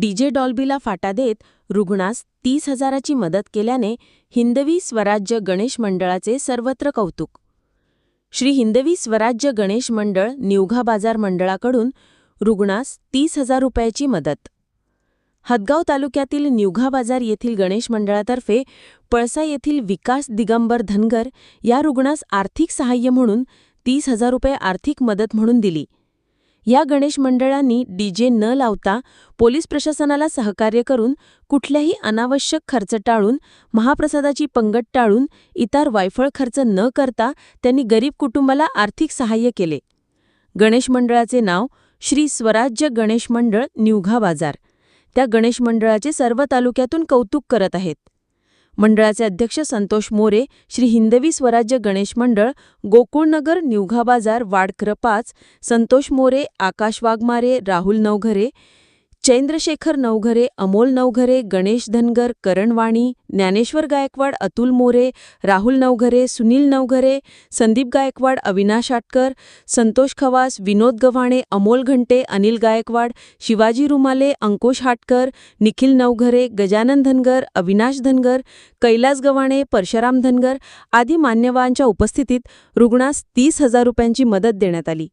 DJ डॉल्बीला फाटा देत रुग्णास तीस हजाराची मदत केल्याने हिंदवी स्वराज्य गणेश मंडळाचे सर्वत्र कौतुक. श्री हिंदवी स्वराज्य गणेश मंडळ निवघा बाजार मंडळाकडून रुग्णास तीस हजार रुपयाची मदत. हदगाव तालुक्यातील निवघा बाजार येथील गणेश मंडळातर्फे पळसा येथील विकास दिगंबर धनगर या रुग्णास आर्थिक सहाय्य म्हणून तीस हजार रुपये आर्थिक मदत म्हणून दिली. या गणेश मंडळांनी डीजे न लावता पोलीस प्रशासनाला सहकार्य करून कुठल्याही अनावश्यक खर्च टाळून महाप्रसादाची पंगत टाळून इतर वायफळ खर्च न करता त्यांनी गरीब कुटुंबाला आर्थिक सहाय्य केले. गणेश मंडळाचे नाव श्री स्वराज्य गणेश मंडळ निवघा बाजार. त्या गणेश मंडळाचे सर्व तालुक्यातून कौतुक करत आहेत. मंडळाचे अध्यक्ष संतोष मोरे श्री हिंदवी स्वराज्य गणेश मंडळ गोकुळनगर निवघा बाजार वाडकर पाच संतोष मोरे आकाश वाघमारे राहुल नवघरे चैंद्रशेखर नवघरे अमोल नवघरे गणेश धनगर करणवाणी ज्ञानेश्वर गायकवाड अतुल मोरे राहुल नवघरे सुनील नवघरे संदीप गायकवाड अविनाश आटकर संतोष खवास विनोद गव्हाणे अमोल घंटे अनिल गायकवाड शिवाजी रुमाले अंकुश हाटकर निखिल नवघरे गजानन धनगर अविनाश धनगर कैलास गव्हाणे परशुराम धनगर आदी मान्यवांच्या उपस्थितीत रुग्णास तीस हजार रुपयांची मदत देण्यात आली.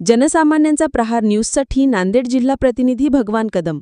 जनसामान्यांचा प्रहार न्यूजसाठी नांदेड जिल्हा प्रतिनिधी भगवान कदम.